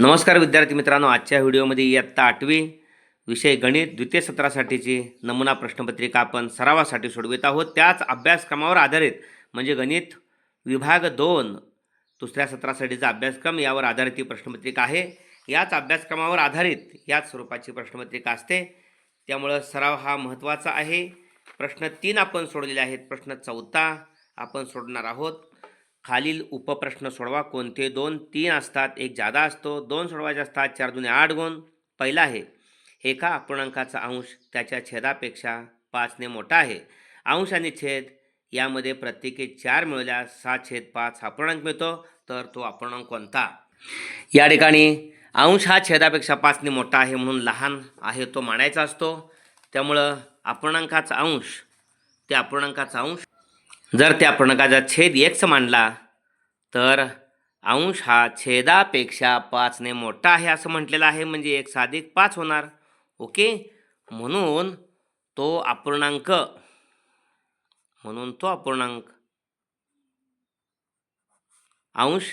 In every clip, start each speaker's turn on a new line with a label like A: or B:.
A: नमस्कार विद्यार्थी मित्रांनो आजच्या व्हिडिओमध्ये इयत्ता आठवी विषय गणित द्वितीय सत्रासाठीची नमुना प्रश्नपत्रिका आपण सरावासाठी सोडवित आहोत. त्याच अभ्यासक्रमावर आधारित म्हणजे गणित विभाग दोन दुसऱ्या सत्रासाठीचा अभ्यासक्रम यावर आधारित ही प्रश्नपत्रिका आहे. याच अभ्यासक्रमावर आधारित याच स्वरूपाची प्रश्नपत्रिका असते. त्यामुळं सराव हा महत्त्वाचा आहे. प्रश्न तीन आपण सोडलेले आहेत. प्रश्न चौथा आपण सोडणार आहोत. खालील उपप्रश्न सोडवा. कोणते? दोन तीन असतात. एक जादा असतो. दोन सोडवायचे असतात. चार जुने आठ गुण. पहिला आहे एका अपूर्णांकाचा अंश त्याच्या छेदापेक्षा पाचने मोठा आहे. अंश आणि छेद यामध्ये प्रत्येकी चार मिळवल्यास सात छेद पाच हा अपूर्णांक मिळतो. तर तो अपूर्णांक कोणता? या ठिकाणी अंश हा छेदापेक्षा पाचने मोठा आहे म्हणून लहान आहे तो मानायचा असतो. त्यामुळं अपूर्णांकाचा अंश त्या अपूर्णांकाचा अंश जर त्या पूर्णांकाचा छेद एकच मांडला तर अंश हा छेदापेक्षा पाचने मोठा आहे असं म्हटलेलं आहे. म्हणजे एक साधिक पाच होणार. ओके? म्हणून तो अपूर्णांक म्हणून तो अपूर्णांक. अंश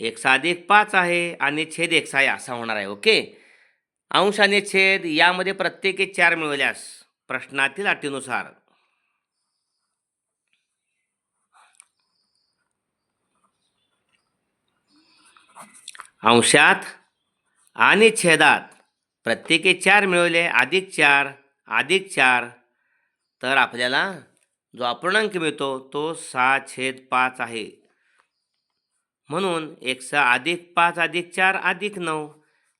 A: एक साधिक पाच आहे आणि छेद एक आहे असा होणार आहे. ओके? अंश आणि छेद यामध्ये प्रत्येकी चार मिळवल्यास प्रश्नातील अटीनुसार अंशात आणि छेदात प्रत्येकी चार मिळवले अधिक चार अधिक चार. तर आपल्याला जो अपूर्णांक मिळतो तो सहा छेद पाच आहे. म्हणून एक सहा अधिक पाच अधिक चार अधिक नऊ.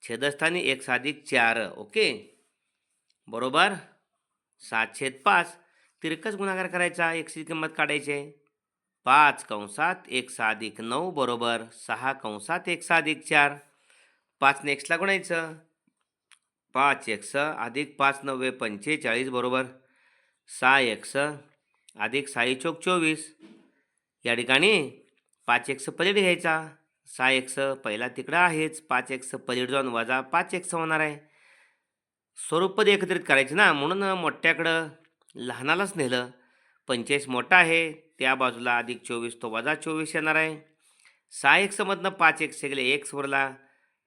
A: छेदस्थानी एक सहा अधिक चार ओके? बरोबर? सात छेद पाच. तिरकस गुणाकार करायचा एकशे किंमत काढायची. आहे पाच कंसात एक साधिक नऊ बरोबर सहा कंसात एक साधिक चार. पाच नेक्स्टला गुणायचं. पाच एक्स अधिक पाच नव्वे पंचेचाळीस बरोबर सहा एक्स अधिक साई चोक चोवीस. या ठिकाणी पाच एक्स पलीड घ्यायचा. सहा एक्स पहिला तिकडं आहेच. पाच एक्स पलीड जाऊन वजा पाच एक्स होणार आहे. स्वरूपद एकत्रित करायचे ना. म्हणून मोठ्याकडं लहानालाच नेलं. पंचेस मोठा आहे. त्या बाजूला अधिक चोवीस तो वजा चोवीस येणार आहे. सहा एक्समधनं पाच एक्स गेले एक्स उरला.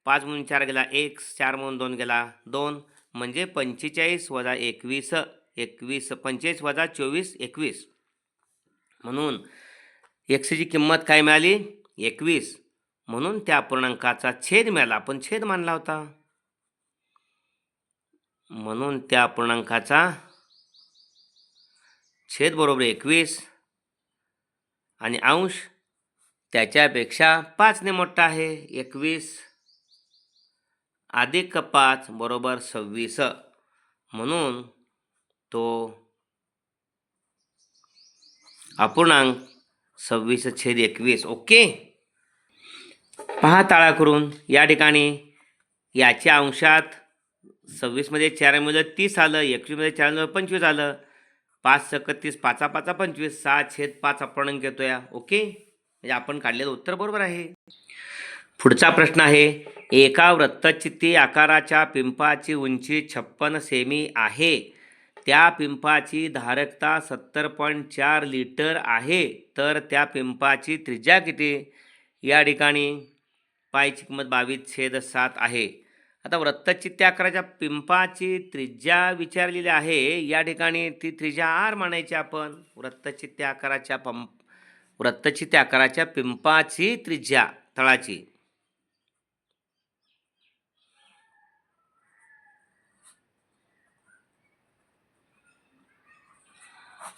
A: पाच म्हणून चार गेला एक्स चार म्हणून दोन गेला दोन. म्हणजे पंचेचाळीस वजा एकवीस एकवीस पंचेचाळीस वजा चोवीस एकवीस. म्हणून एक्सची किंमत काय मिळाली? एकवीस. म्हणून त्या पूर्णांकाचा छेद मिळाला. आपण छेद मानला होता. म्हणून त्या पूर्णांकाचा छेद बरोबर एकवीस. आणि अंश त्याच्यापेक्षा पाचने मोठा आहे एकवीस. अधिक पाच बरोबर सव्वीस. म्हणून तो अपूर्णांक सव्वीस छेद एकवीस. ओके? पहा ताळा करून. या ठिकाणी याच्या अंशात सव्वीसमध्ये चार मिळलं तीस आलं एकवीसमध्ये चार मिळलं पंचवीस आलं. पाच सकतीस पाचा पाचा पंचवीस सहा छेद पाच आपण येतो या ओके? म्हणजे आपण काढलेलं उत्तर बरोबर आहे. पुढचा प्रश्न आहे एका वृत्तचित्ती आकाराच्या पिंपाची उंची छप्पन सेमी आहे. त्या पिंपाची धारकता सत्तर पॉईंट चार लिटर आहे. तर त्या पिंपाची त्रिज्या किती? या ठिकाणी पायची किंमत बावीस छेद सात आहे. आता वृत्तचित्ती आकाराच्या पिंपाची त्रिज्या विचारलेली आहे. या ठिकाणी ती त्रिज्या आर मानायची आपण. वृत्तचित्ती आकाराच्या पंप वृत्तचित्ती आकाराच्या पिंपाची त्रिज्या तळाची.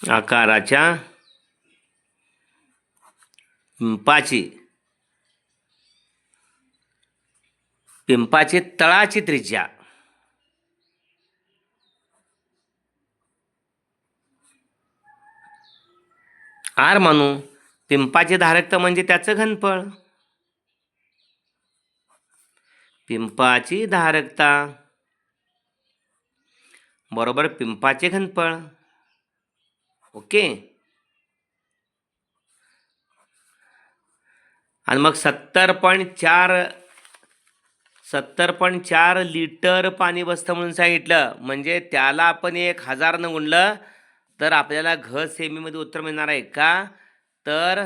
A: आकाराच्या पिंपाची. पिंपाची तळाची त्रिज्या. आर म्हणू पिंपाचे धारकता म्हणजे त्याचं घनफळ. पिंपाची धारकता. बरोबर पिंपाचे घनफळ. ओके. आणि मग सत्तर पॉईंट चार सत्तर पॉईंट चार लिटर पाणी बसतं म्हणून सांगितलं. म्हणजे त्याला आपण एक हजारनं गुणलं तर आपल्याला घ सेमीमध्ये उत्तर मिळणार आहे का? तर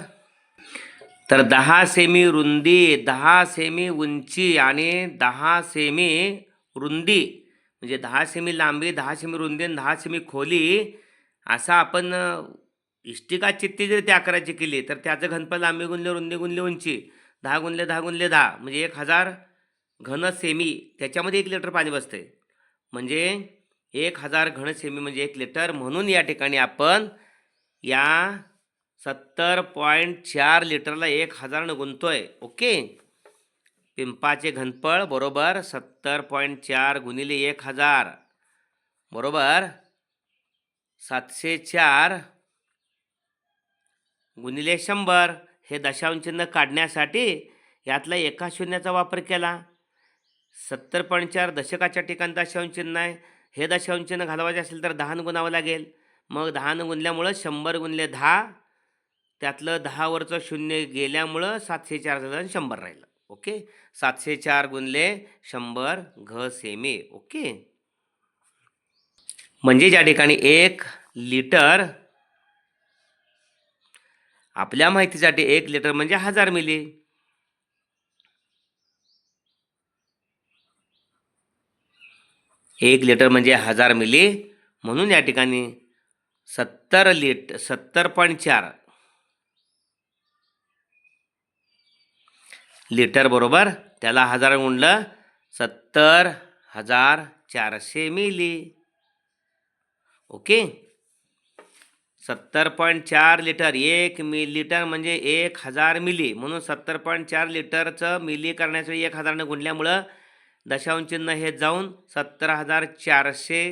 A: तर दहा सेमी रुंदी दहा सेमी उंची आणि दहा सेमी रुंदी म्हणजे दहा सेमी लांबी दहा सेमी रुंदी आणि दहा सेमी खोली असा आपण इष्टिका चित्ती जरी त्या आकाराची केली तर त्याचं घनफळ लांबी गुणले रुंदी गुणले उंची दहा गुणले दहा गुणले दहा म्हणजे एक हजार घन सेमी त्याच्यामध्ये एक लिटर पाणी बसते म्हणजे एक हजार घन सेमी म्हणजे एक लिटर. म्हणून या ठिकाणी आपण या सत्तर पॉईंट चार लिटरला एक हजारनं गुंतोय. ओके? पिंपाचे घनफळ बरोबर सत्तर पॉईंट चार गुणिले एक हजार. बरोबर? सातशे चार गुणिले शंभर. हे दशांश चिन्ह काढण्यासाठी यातला एका शून्याचा वापर केला. सत्तर पॉईंट चार दशकाच्या ठिकाणी दशांश चिन्ह आहे. हे दशांश चिन्ह घालवायचे असेल तर दहानं गुणावं लागेल. मग दहानं गुणल्यामुळं शंभर गुणले दहा. त्यातलं दहावरचं शून्य गेल्यामुळं सातशे चार झालं शंभर राहिलं. ओके? सातशे चार गुणले शंभर घ सेमी ओके? म्हणजे ज्या ठिकाणी एक लिटर आपल्या माहितीसाठी एक लिटर म्हणजे हजार मिली. एक लिटर म्हणजे हजार मिली. म्हणून या ठिकाणी सत्तर लिट सत्तर पॉईंट चार लिटर बरोबर. त्याला हजार गुणलं सत्तर हजार चारशे मिली. ओके? सत्तर पॉईंट चार लिटर एक मि लिटर म्हणजे एक हजार मिली. म्हणून सत्तर पॉईंट चार लिटरचं मिली करण्यासाठी एक हजारनं गुणल्यामुळं दशांश चिन्ह हे जाऊन सत्तर हजार चारशे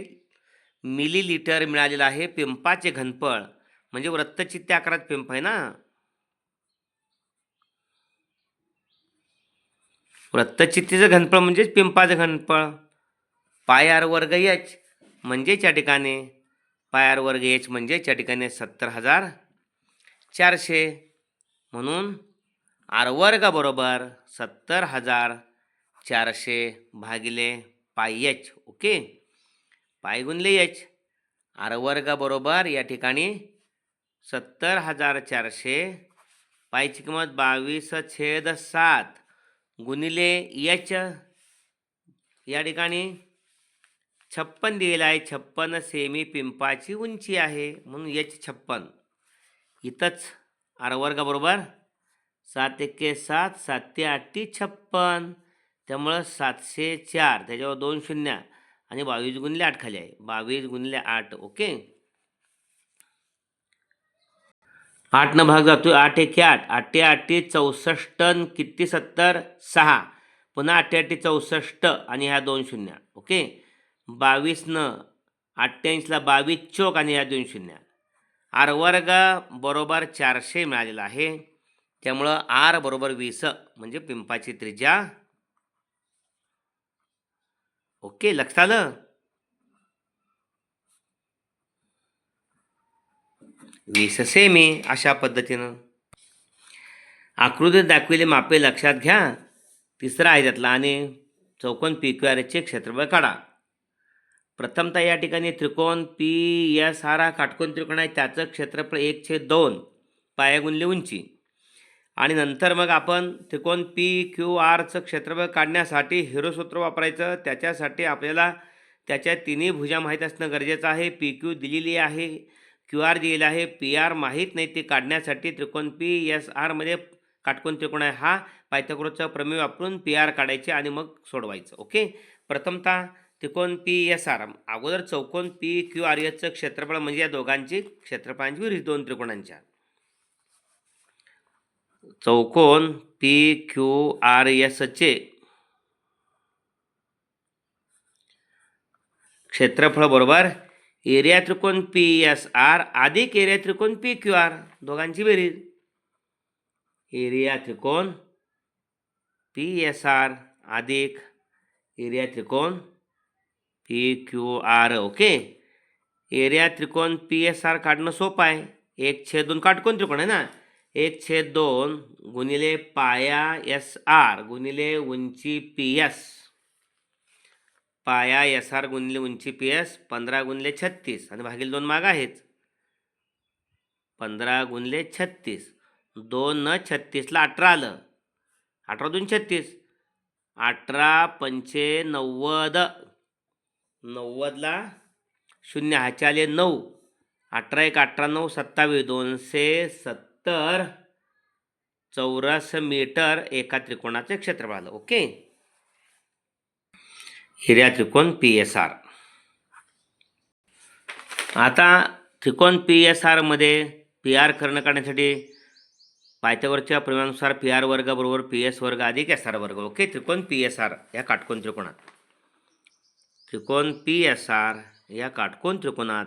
A: मिलीलिटर मिळालेलं आहे पिंपाचे घनफळ. म्हणजे वृत्तचित्त्या आकारात पिंप आहे ना? वृत्तचित्तीचं घनफळ म्हणजेच पिंपाचं घनफळ. पाय आर वर्ग एच म्हणजेच या ठिकाणी. पाय आर वर्ग एच म्हणजेच या ठिकाणी सत्तर हजार चारशे. म्हणून आर वर्ग बरोबर सत्तर हजार चारशे भागिले पाय एच ओके पाय गुणले एच आर वर्ग बरोबर या ठिकाणी सत्तर हजार चारशे पायची किंमत बावीस छेद सात गुणिले एच या ठिकाणी छप्पन दिलेलं आहे. छप्पन सेमी पिंपाची उंची आहे. म्हणून एच छप्पन. इथंच आर वर्गाबरोबर सात एके सात सात ते आठ ती छप्पन. त्यामुळं सातशे चार त्याच्यावर दोन शून्य आणि बावीस गुणले आठ खाली आहे. बावीस गुणले आठ ओके? आठनं भाग जातोय आठ एके आठ. आठे आठी चौसष्ट किती सत्तर? सहा. पुन्हा आठे आठी चौसष्ट आणि ह्या दोन शून्य ओके? बावीसनं अठ्ठ्याऐंशीला बावीस चोक आणि ह्या दोन शून्य. आर वर्ग बरोबर चारशे मिळालेला आहे. त्यामुळं आर बरोबर वीस म्हणजे पिंपाची त्रिज्या ओके लक्षात आलं? वीस सेमी अशा पद्धतीनं. आकृतीत दाखविले मापे लक्षात घ्या. तिसरा आहे त्यातला आणि चौकोन पी क्यू आर एचे क्षेत्रफळ काढा. प्रथमतः या ठिकाणी त्रिकोण पी एस आर हा काटकोन त्रिकोण आहे. त्याचं क्षेत्रफळ एक छे दोन पाया गुणले उंची. आणि नंतर मग आपण त्रिकोण पी क्यू आरचं क्षेत्रफळ काढण्यासाठी हिरोसूत्र वापरायचं. त्याच्यासाठी आपल्याला त्याच्या तिन्ही भुजा माहीत असणं गरजेचं आहे. पी क्यू दिलेली आहे. क्यू आर दिलेला आहे. पी आर माहीत नाही ते काढण्यासाठी त्रिकोण पी एस आरमध्ये काटकोन त्रिकोण आहे. हा पायथागोरसचा प्रमेय वापरून पी आर काढायचे आणि मग सोडवायचं. ओके? प्रथमतः त्रिकोण पी एस आर अगोदर चौकोन पी क्यू आर एसचं क्षेत्रफळ म्हणजे या दोघांची क्षेत्रफळांची बेरीज दोन त्रिकोणांच्या. चौकोन पी क्यू आर एसचे क्षेत्रफळ बरोबर एरिया त्रिकोण पी एस आर अधिक एरिया त्रिकोण पी क्यू आर दोघांची बेरीज. एरिया त्रिकोण पी एस आर अधिक एरिया त्रिकोण P Q R okay area त्रिकोण पी एस आर काढणं सोपं आहे. एक छेद दोन काटकोन त्रिकोण आहे ना? एक छेद दोन गुणिले पाया एस आर गुणिले उंची पी एस. पाया एस आर गुणिले उंची पी एस पंधरा गुणिले छत्तीस. आणि भागील दोन माग आहेच पंधरा गुणिले छत्तीस. दोन न छत्तीसला अठरा आलं. अठरा दोन छत्तीस. अठरा पंचे नव्वद. नव्वदला शून्य ह्याचे आले नऊ. अठरा एक अठरा नऊ सत्तावीस. दोनशे सत्तर चौरस मीटर एका त्रिकोणाचे क्षेत्रफळ आलं ओके? हिर्या त्रिकोण पी एस आर. आता त्रिकोण पी एस आरमध्ये पी आर कर्ण काढण्यासाठी पायथ्यावरच्या प्रमाणानुसार पी आर वर्ग बरोबर पी एस वर्ग अधिक एस आर वर्ग ओके? त्रिकोण पी एस आर या काटकोन त्रिकोणात. त्रिकोण पी एस आर या काटकोन त्रिकोणात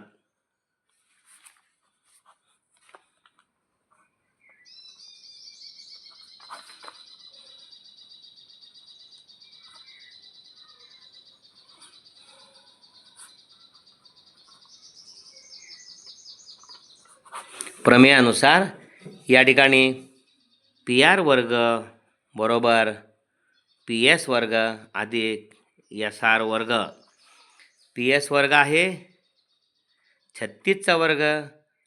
A: प्रमेयानुसार या ठिकाणी पी आर वर्ग बरोबर पी एस वर्ग अधिक एस आर वर्ग. पी एस वर्ग आहे छत्तीसचा वर्ग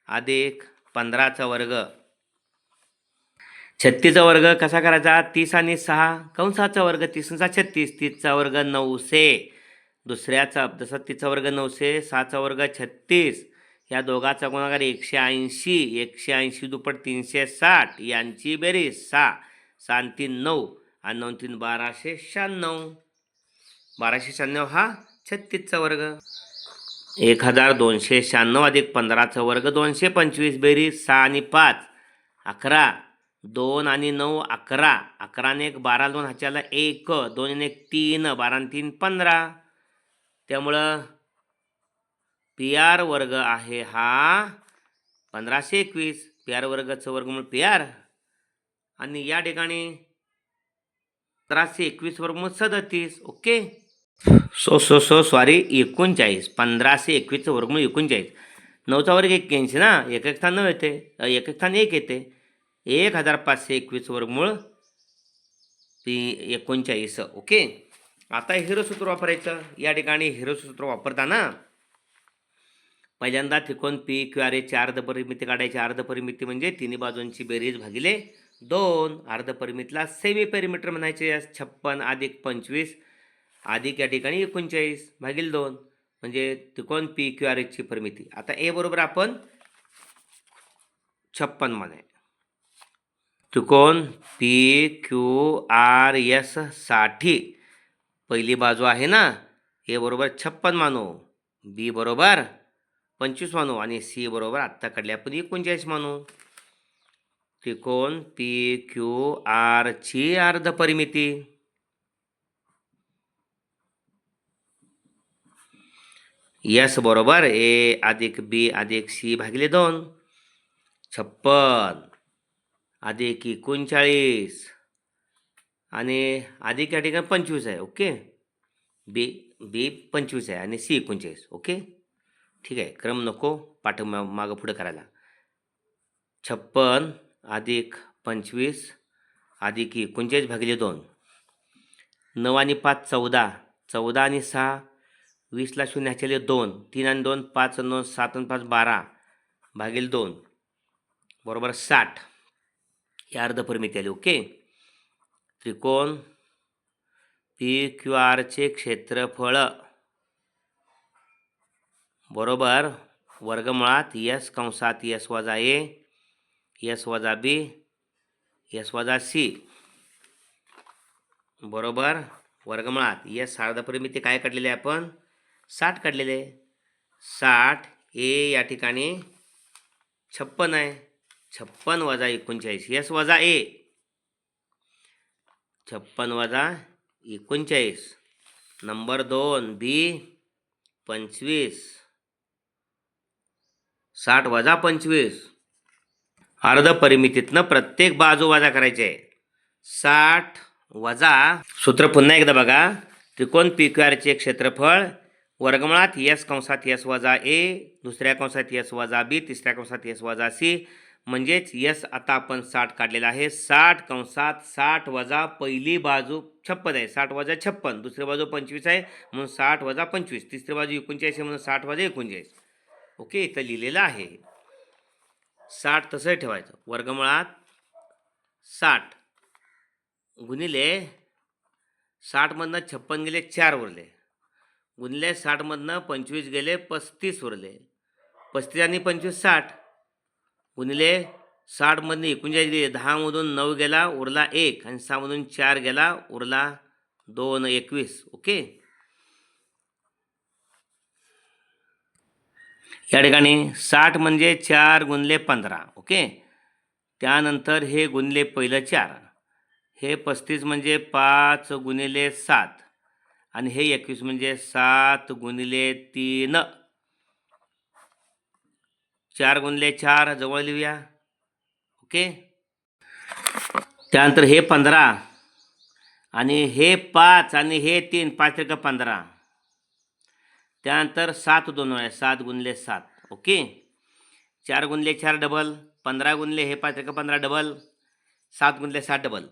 A: अधिक पंधराचा वर्ग. छत्तीसचा वर्ग कसा करायचा? तीस आणि सहा कंसाचा वर्ग तीसचा छत्तीस तीसचा वर्ग नऊशे. दुसऱ्याचा जसा तिचा वर्ग नऊशे सहाचा वर्ग छत्तीस. या दोघाचा गुणाकार एकशे ऐंशी एकशे ऐंशी दुप्पट तीनशे साठ यांची बेरीज सहा सहा तीन नऊ आणि नऊ तीन बाराशे शहाण्णव. बाराशे शहाण्णव हा छत्तीसचा वर्ग. एक हजार दोनशे शहाण्णव अधिक पंधराचा वर्ग दोनशे पंचवीस बेरीज सहा आणि पाच. अकरा दोन आणि नऊ अकरा. अकराने एक बारा दोन ह्याच्याला एक दोन आणि एक तीन बारा तीन पंधरा. त्यामुळं पी आर वर्ग आहे हा पंधराशे एकवीस. पी आर वर्गाचं वर्गमूळ पी आर. आणि या ठिकाणी पंधराशे एकवीस वर्गमूळ सदतीस. Okay? So so so sorry एकोणचाळीस. पंधराशे एकवीसचं वर्गमूळ एकोणचाळीस. नऊचा वर्ग एक्क्याऐंशी ना? एक एक स्थान नऊ येते. एक एक स्थान एक येते. एक हजार पाचशे एकवीस वर्गमूळ पी एकोणचाळीस. ओके? आता हिरो सूत्र वापरायचं. या ठिकाणी हिरो सूत्र वापरताना पहिल्यांदा त्रिकोण पी क्यू आर एची अर्धपरिमिती काढायची. अर्धपरिमिती म्हणजे तिन्ही बाजूंची बेरीज भागिले दोन. अर्धपरिमितीला सेमी पेरिमीटर म्हणायचे छप्पन अधिक पंचवीस अधिक या ठिकाणी एकोणचाळीस भागील दोन. म्हणजे त्रिकोण पी क्यू आर एची परिमिती. आता ए बरोबर आपण छप्पन म्हणे. त्रिकोण पी क्यू आर एससाठी पहिली बाजू आहे ना? ए बरोबर छप्पन मानू. बी बरोबर पंचवीस मानू आणि सी बरोबर आत्ता काढले आपण एकोणचाळीस मानू. त्रिकोण पी क्यू आर ची अर्ध परिमिती. यस बरोबर. ए अधिक बी अधिक सी भागिले दोन. छप्पन. अधिक एकोणचाळीस. आणि अधिक या ठिकाणी पंचवीस आहे. ओके? बी बी पंचवीस आहे आणि सी एकोणचाळीस. ओके? ठीक आहे. क्रम नको पाठ मा- मागं पुढं करायला. छप्पन अधिक पंचवीस अधिक एकोणचाळीस भागिले दोन. नऊ आणि पाच चौदा. चौदा आणि सहा वीसला शून्य ह्याच्याले दोन. तीन आणि दोन पाच आणि दोन सात आणि पाच बारा. भागिले दोन. बरोबर साठ. या अर्धपरिमिती आली ओके? त्रिकोण पी क्यू आरचे क्षेत्रफळ. बरोबर. वर्गमुळात यस कंसात यस वजा ए यस वजा बी यस वजा सी. बरोबर. वर्गमुळात यस सार्धपरिमिती काय काढलेली आहे आपण? साठ काढलेले साठ ए या ठिकाणी छप्पन आहे. छप्पन वजा एकोणचाळीस. यस वजा ए. छप्पन वजा एकोणचाळीस. नंबर दोन बी पंचवीस. साठ वजा पंचवीस. अर्ध परिमितीतनं प्रत्येक बाजू वजा करायची. आहे साठ वजा सूत्र पुन्हा एकदा बघा. त्रिकोण पी क्यू आरचे क्षेत्रफळ वर्गमुळात यस कंसात यस वजा ए दुसऱ्या कंसात यस वजा बी तिसऱ्या कंसात यस वजा सी. म्हणजेच यस आता आपण साठ काढलेला आहे. साठ कंसात साठ वजा पहिली बाजू छप्पन आहे. साठ वजा छप्पन दुसरी बाजू पंचवीस आहे. म्हणून साठ वजा पंचवीस. तिसरी बाजू एकोणचाळीस आहे. म्हणून साठ वजा एकोणचाळीस. ओके इथं लिहिलेलं आहे. साठ तसं ठेवायचं. वर्गमुळात साठ गुणिले साठमधनं छप्पन गेले चार उरले. गुणिले साठमधनं पंचवीस गेले पस्तीस उरले. पस्तीस आणि पंचवीस साठ. गुणिले साठमधनं एकोणचाळीस गेले दहामधून नऊ गेला उरला एक आणि सहामधून चार गेला उरला दोन एकवीस. ओके? या ठिकाणी साठ म्हणजे चार गुणले पंधरा ओके? त्यानंतर हे गुणले पहिलं चार. हे पस्तीस म्हणजे पाच गुणिले सात. आणि हे एकवीस म्हणजे सात गुणिले तीन. चार गुणले चार जवळ लिहूया ओके? त्यानंतर हे पंधरा आणि हे पाच आणि हे तीन पाच का पंधरा. त्यानंतर सात दोन वेळा सात गुणले सात. ओके? चार गुणले चार डबल पंधरा गुणले हे पाच एक पंधरा डबल सात गुणले सात डबल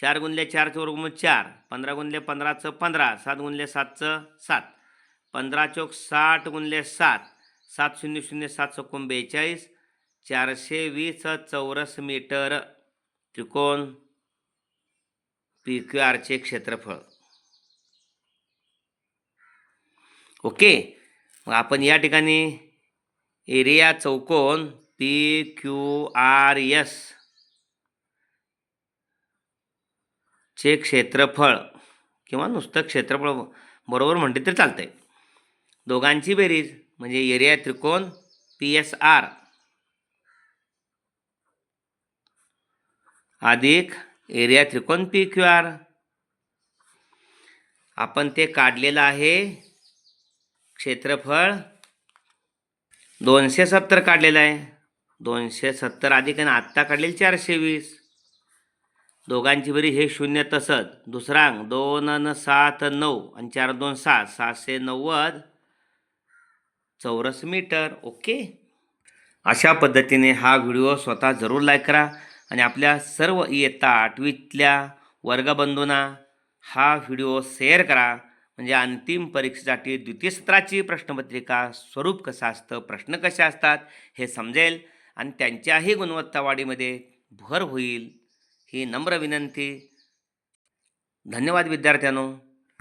A: चार गुणले चारचं वर्गमूळ चार. पंधरा गुणले पंधराचं पंधरा. सात गुणले सातचं सात. पंधरा चौक साठ गुणले सात. सात शून्य शून्य सात चौकोन बेचाळीस? चारशे वीस चौरस मीटर. त्रिकोण. पी क्यू आरचे क्षेत्रफळ. ओके? मग आपण या ठिकाणी एरिया चौकोन पी क्यू आर एस. चे क्षेत्रफळ किंवा नुसतं क्षेत्रफळ बरोबर म्हणते तर चालतंय. दोघांची बेरीज म्हणजे एरिया त्रिकोण पी एस आर. अधिक एरिया त्रिकोण पी क्यू आर. आपण ते काढलेलं आहे क्षेत्रफळ दोनशे सत्तर काढलेलं आहे. दोनशे सत्तर अधिक आणि आत्ता काढलेलं चारशे वीस. दोघांची बरी हे शून्य तसंच. दुसरा अंक दोन न सात नऊ आणि चार दोन सात. सहाशे नव्वद चौरस मीटर. ओके? अशा पद्धतीने हा व्हिडिओ स्वतः जरूर लाईक करा आणि आपल्या सर्व इयत्ता आठवीतल्या वर्गबंधूंना हा व्हिडिओ शेअर करा. म्हणजे अंतिम परीक्षेसाठी द्वितीय सत्राची प्रश्नपत्रिका स्वरूप कसं असतं प्रश्न कसे असतात हे समजेल आणि त्यांच्याही गुणवत्तावाढीमध्ये भर होईल ही नम्र विनंती. धन्यवाद विद्यार्थ्यांनो.